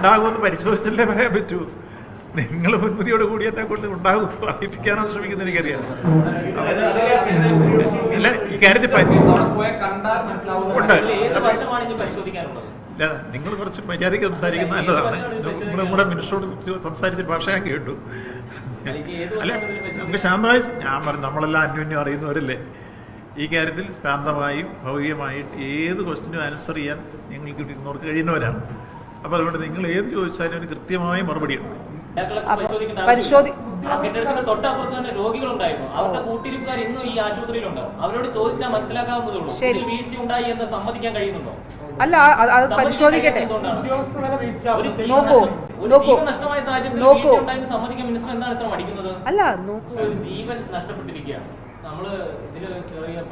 ഉണ്ടാകുമെന്ന് പരിശോധിച്ചല്ലേ പറയാൻ പറ്റൂ? നിങ്ങൾ മുൻവിധിയോട് കൂടി എന്നെ കൊണ്ട് ഉണ്ടാകും അറിയിപ്പിക്കാനോ ശ്രമിക്കുന്ന എനിക്കറിയാം. അല്ല ഈ കാര്യത്തിൽ ഇല്ല നിങ്ങൾ കുറച്ച് മര്യാദയ്ക്ക് സംസാരിക്കുന്ന നല്ലതാണ്. നമ്മുടെ മിനിസ്റ്ററോട് സംസാരിച്ച ഭാഷ ഞാൻ കേട്ടു. അല്ല നമുക്ക് ശാന്തമായി ഞാൻ പറഞ്ഞു നമ്മളെല്ലാം അന്യോന്യം അറിയുന്നവരല്ലേ? ഈ കാര്യത്തിൽ ശാന്തമായും ഭൗതികമായിട്ട് ഏത് ക്വസ്റ്റിനും ആൻസർ ചെയ്യാൻ നിങ്ങൾക്ക് കഴിയുന്നവരാണ്. അപ്പോൾ അതുകൊണ്ട് നിങ്ങൾ ഏത് ചോദിച്ചാലും ഒരു കൃത്യമായ മറുപടിയുണ്ട് പരിശോധി- ആവശ്യമില്ല. ആ കെട്ടിടത്തിന്റെ തൊട്ടപ്പുറത്ത് തന്നെ രോഗികളുണ്ടായിരുന്നു. അവരുടെ കൂട്ടിരിപ്പുകാർ ഇന്നും ഈ ആശുപത്രിയിലുണ്ട്. അവരോട് ചോദിച്ചാൽ മനസ്സിലാക്കാവുന്നതേ ഉള്ളൂ. ശരി. ഇതിൽ വീഴ്ച ഉണ്ടായി എന്ന് സമ്മതിക്കാൻ കഴിയുന്നുണ്ടോ? അല്ല അത് പരിശോധിക്കട്ടെ. നോക്കൂ, നോക്കൂ. ജീവൻ നഷ്ടമായ സാഹചര്യത്തിൽ നോക്കൂ. സമ്മതിക്കാൻ മിനിസ്റ്റർ എന്താണ് ഇത്ര മടിക്കുന്നത്? അല്ല നോക്കൂ. ജീവൻ നഷ്ടപ്പെട്ടിരിക്കുകയാണ്. നമ്മൾ ഇതിൽ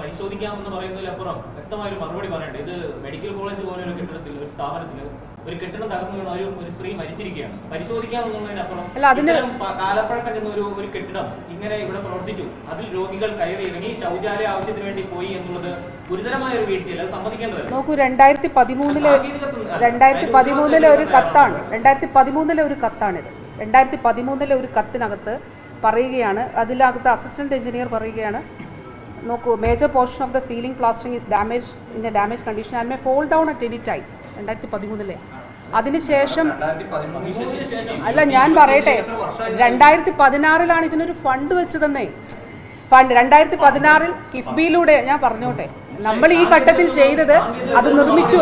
പരിശോധിക്കാമെന്ന് പറയുന്നതിലപ്പുറം വ്യക്തമായ ഒരു മറുപടി പറയണ്ടേ? ഇത് മെഡിക്കൽ കോളേജ് പോലെ ഒരു കെട്ടിടത്തിൽ ഒരു സ്ഥാപനത്തിൽ ഒരു കെട്ടിടം തകർന്നു വീണ ഒരു ഒരു സ്ത്രീ മരിച്ചിരിക്കുകയാണ്. പരിശോധിക്കാമെന്നുള്ളതിനപ്പുറം കാലപ്പഴക്കം ചെന്ന ഒരു ഒരു കെട്ടിടം ഇങ്ങനെ ഇവിടെ പ്രവർത്തിച്ചു. അതിൽ രോഗികൾ കയറി ഇറങ്ങി ശൗചാലയ ആവശ്യത്തിന് വേണ്ടി പോയി എന്നുള്ളത് ഗുരുതരമായ ഒരു വീഴ്ചയല്ല? നോക്കൂ രണ്ടായിരത്തി പതിമൂന്നിലെ രണ്ടായിരത്തി പതിമൂന്നിലെ ഒരു കത്താണ്. രണ്ടായിരത്തി പതിമൂന്നിലെ ഒരു കത്താണിത്. രണ്ടായിരത്തി പതിമൂന്നിലെ ഒരു കത്തിനകത്ത് പറയുകയാണ്. അതിലകത്ത് അസിസ്റ്റന്റ് എഞ്ചിനീയർ പറയുകയാണ്. നോക്കൂ major portion of the ceiling plastering is damage in a damage condition and may fall down at any time രണ്ടായിരത്തി പതിമൂന്നിലെ അതിനുശേഷം ശേഷം അല്ല ഞാൻ പറയട്ടെ. രണ്ടായിരത്തി പതിനാറിലാണ് ഇതിനൊരു ഫണ്ട് വെച്ചതെന്നേ. ഫണ്ട് രണ്ടായിരത്തി പതിനാറിൽ കിഫ്ബിയിലൂടെ ഞാൻ പറഞ്ഞോട്ടെ. നമ്മൾ ഈ ഘട്ടത്തിൽ ചെയ്തത് അത് നിർമ്മിച്ചു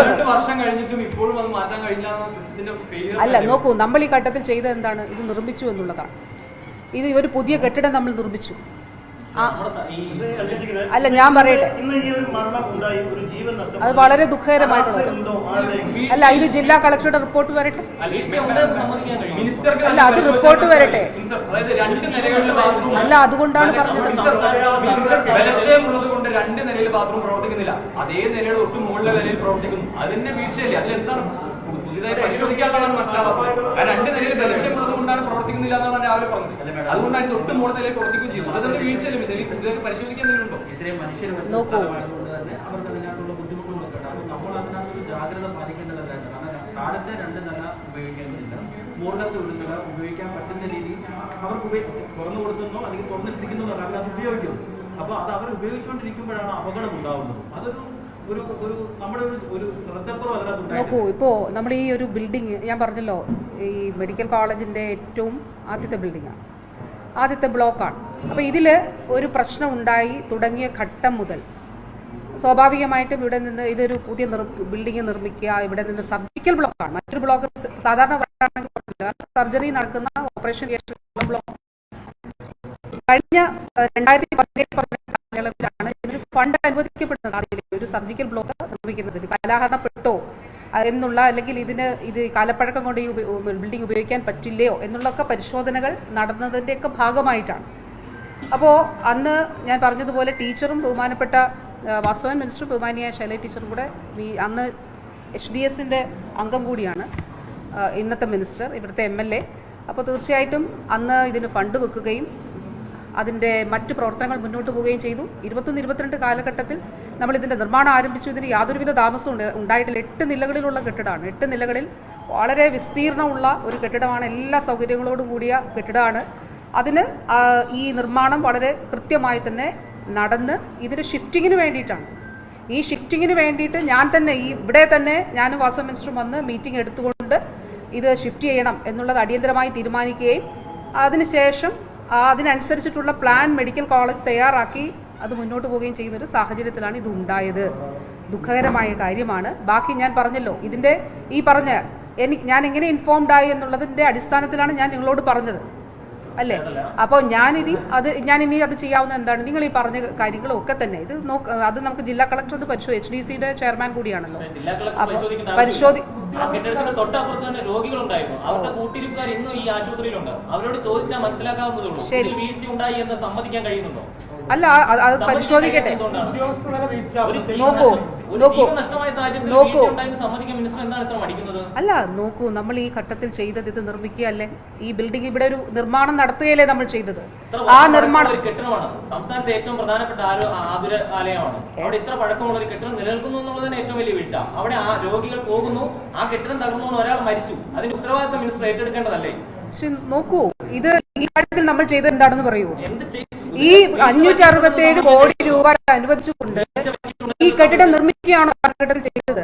അല്ല നോക്കൂ നമ്മൾ ഈ ഘട്ടത്തിൽ ചെയ്തത് എന്താണ്? ഇത് നിർമ്മിച്ചു എന്നുള്ളതാണ്. ഇത് ഒരു പുതിയ കെട്ടിടം നമ്മൾ നിർമ്മിച്ചു. അല്ല ഞാൻ പറയട്ടെ. ഇന്ന് ഈ ഒരു മരണം ഉണ്ടായി ഒരു ജീവൻ നഷ്ടപ്പെട്ടു. അത് വളരെ ദുഃഖകരമായിട്ടുള്ളത്. അല്ല ഇത് ജില്ലാ കളക്ടറുടെ റിപ്പോർട്ട് വരട്ടെ. അല്ല, അത് റിപ്പോർട്ട് വരട്ടെ. അല്ല അതുകൊണ്ടാണ് പറഞ്ഞത്. രണ്ട് നിലയിൽ ബാത്റൂം പ്രവർത്തിക്കുന്നില്ല. അതേ നിലയുടെ ഒട്ടും മുകളിലെ നിലയിൽ പ്രവർത്തിക്കുന്നു. അതിന്റെ വീഴ്ചയല്ലേ? അതിലെന്താണ്? പുതിയതായി പരിശോധിക്കാനുള്ളതാണ് മനസ്സിലാവുന്നത് ആ രണ്ട് നിലയിൽ ബലക്ഷയമുള്ളത് കൊണ്ടാണ് പ്രവർത്തിക്കുന്നില്ല എന്നാണ് രാവിലെ പറഞ്ഞത്. അതുകൊണ്ടാണ് തൊട്ട് ഒട്ടും മുകളിൽ പ്രവർത്തിക്കുകയും ചെയ്യുന്നത്. അതൊരു വീഴ്ച? ഈ പുതിയതായി പരിശോധിക്കാൻ ഇത്രയും മനുഷ്യർ അവർക്ക് അതിനകത്തുള്ള ബുദ്ധിമുട്ടുകളൊക്കെ ഉണ്ട്. അപ്പോൾ നമ്മൾ ജാഗ്രത പാലിക്കേണ്ടതല്ലായിരുന്നു കാരണം താഴത്തെ രണ്ട് നില ഉപയോഗിക്കേണ്ടതില്ല. മുകളിലത്തെ ഒരു നില ഉപയോഗിക്കാൻ പറ്റുന്ന രീതിയിൽ അവർക്ക് തുറന്നു കൊടുക്കുന്നോ അല്ലെങ്കിൽ തുറന്നിട്ടിരിക്കുന്നു അവരത് ഉപയോഗിക്കുന്നു. അപ്പോൾ അത് അവർ ഉപയോഗിച്ചുകൊണ്ടിരിക്കുമ്പോഴാണ് അപകടം ഉണ്ടാവുന്നത്. അതൊരു നോക്കൂ ഇപ്പോ ഇപ്പോൾ നമ്മൾ ഈ ഒരു ബിൽഡിംഗ് ഞാൻ പറഞ്ഞല്ലോ ഈ മെഡിക്കൽ കോളേജിന്റെ ഏറ്റവും ആദ്യത്തെ ബിൽഡിങ്ങാണ് ആദ്യത്തെ ബ്ലോക്കാണ് അപ്പോൾ ഇതിൽ ഒരു പ്രശ്നം ഉണ്ടായി തുടങ്ങിയ ഘട്ടം മുതൽ. സ്വാഭാവികമായിട്ടും ഇവിടെ നിന്ന് ഇതൊരു പുതിയ ബിൽഡിംഗ് നിർമ്മിക്കുക ഇവിടെ നിന്ന് സർജിക്കൽ ബ്ലോക്കാണ് മറ്റൊരു ബ്ലോക്ക് സാധാരണ സർജറി നടക്കുന്ന ഓപ്പറേഷൻ ബ്ലോക്ക് കഴിഞ്ഞ രണ്ടായിരത്തി പതിനേഴ് പതിനെട്ട് കാലയളവിലാണ് ഇതിനൊരു ഫണ്ട് അനുവദിക്കപ്പെടുന്നത് ആദ്യം ഒരു സർജിക്കൽ ബ്ലോക്ക് നിർമ്മിക്കുന്നതിന് കാലഹരണപ്പെട്ടോ എന്നുള്ള അല്ലെങ്കിൽ ഇതിന് ഇത് കാലപ്പഴക്കം കൊണ്ട് ഈ ബിൽഡിംഗ് ഉപയോഗിക്കാൻ പറ്റില്ലയോ എന്നുള്ളൊക്കെ പരിശോധനകൾ നടന്നതിന്റെയൊക്കെ ഭാഗമായിട്ടാണ്. അപ്പോൾ അന്ന് ഞാൻ പറഞ്ഞതുപോലെ ടീച്ചറും ബഹുമാനപ്പെട്ട വാസവൻ മിനിസ്റ്റർ ബഹുമാനിയായ ശൈല ടീച്ചറും കൂടെ അന്ന് എച്ച് ഡി എസിന്റെ അംഗം കൂടിയാണ് ഇന്നത്തെ മിനിസ്റ്റർ ഇവിടുത്തെ എം എൽ എ. അപ്പോൾ തീർച്ചയായിട്ടും അന്ന് ഇതിന് ഫണ്ട് വെക്കുകയും അതിന്റെ മറ്റ് പ്രവർത്തനങ്ങൾ മുന്നോട്ട് പോവുകയും ചെയ്തു. ഇരുപത്തൊന്ന് ഇരുപത്തിരണ്ട് കാലഘട്ടത്തിൽ നമ്മൾ ഇതിന്റെ നിർമ്മാണം ആരംഭിച്ചു. ഇതിന് യാതൊരുവിധ താമസവും ഉണ്ട്. ഉണ്ടായിട്ടില്ല. എട്ട് നിലകളിലുള്ള കെട്ടിടമാണ്. എട്ട് നിലകളിൽ വളരെ വിസ്തീർണമുള്ള ഒരു കെട്ടിടമാണ്. എല്ലാ സൗകര്യങ്ങളോടും കൂടിയ കെട്ടിടമാണ്. അതിന് ഈ നിർമ്മാണം വളരെ കൃത്യമായി തന്നെ നടന്ന് ഇതിന് ഷിഫ്റ്റിങ്ങിന് വേണ്ടിയിട്ടാണ്. ഈ ഷിഫ്റ്റിങ്ങിന് വേണ്ടിയിട്ട് ഞാൻ തന്നെ ഈ ഇവിടെ തന്നെ ഞാൻ വാസ മിനിസ്റ്ററും വന്ന് മീറ്റിംഗ് എടുത്തുകൊണ്ട് ഇത് ഷിഫ്റ്റ് ചെയ്യണം എന്നുള്ളത് അടിയന്തരമായി തീരുമാനിക്കുകയും അതിനുശേഷം അതിനനുസരിച്ചിട്ടുള്ള പ്ലാൻ മെഡിക്കൽ കോളേജ് തയ്യാറാക്കി അത് മുന്നോട്ട് പോവുകയും ചെയ്യുന്ന ഒരു സാഹചര്യത്തിലാണ് ഇത് ഉണ്ടായത്. ദുഃഖകരമായ കാര്യമാണ്. ബാക്കി ഞാൻ പറഞ്ഞല്ലോ ഇതിന്റെ ഈ പറഞ്ഞ എനിക്ക് ഞാൻ എങ്ങനെ ഇൻഫോംഡ് ആയി എന്നുള്ളതിന്റെ അടിസ്ഥാനത്തിലാണ് ഞാൻ നിങ്ങളോട് പറഞ്ഞത്. അല്ലേ? അപ്പോൾ ഞാനിനി അത് ഞാൻ ഇനി അത് ചെയ്യാവുന്ന എന്താണ്? നിങ്ങൾ ഈ പറഞ്ഞ കാര്യങ്ങളൊക്കെ തന്നെ. ഇത് നോക്ക് അത് നമുക്ക് ജില്ലാ കളക്ടർ അത് പരിശോധി എച്ച് ഡി സിയുടെ ചെയർമാൻ കൂടിയാണല്ലോ. അപ്പൊ അപ്പോൾ പരിശോധി ശരി. അല്ല അത് പരിശോധിക്കട്ടെ. നോക്കൂ, നോക്കൂ. നോക്കൂ. അല്ല നോക്കൂ നമ്മൾ ഈ ഘട്ടത്തിൽ ചെയ്തത് ഇത് നിർമ്മിക്കുകയല്ലേ ഈ ബിൽഡിംഗ് ഇവിടെ ഒരു നിർമ്മാണം നടത്തുകയല്ലേ നമ്മൾ ചെയ്തത്? ആ നിർമ്മാണം സംസ്ഥാനത്തെ ഏറ്റവും പ്രധാനപ്പെട്ട ആതുര ആലയമാണ്. അവിടെ ഇത്ര പഴക്കമുള്ള ഒരു കെട്ടിടം നിലനിൽക്കുന്നു എന്നുള്ളത് ഏറ്റവും വലിയ വീഴ്ച. അവിടെ ആ രോഗികൾ പോകുന്നു ആ കെട്ടിടം തകർന്നുകൊണ്ട് ഒരാൾ മരിച്ചു. അതിന്റെ ഉത്തരവാദിത്തം മിനിസ്റ്റർ ഏറ്റെടുക്കേണ്ടതല്ലേ? നോക്കൂ ഇത് ഈ കാര്യത്തിൽ നമ്മൾ ചെയ്തത് എന്താണെന്ന് പറയൂ. എന്ത് ചെയ്യും ഈ അഞ്ഞൂറ്റി അറുപത്തി ഏഴ് കോടി രൂപ അനുവദിച്ചുകൊണ്ട് ഈ കെട്ടിടം നിർമ്മിക്കുകയാണോ കാലഘട്ടത്തിൽ ചെയ്തത്?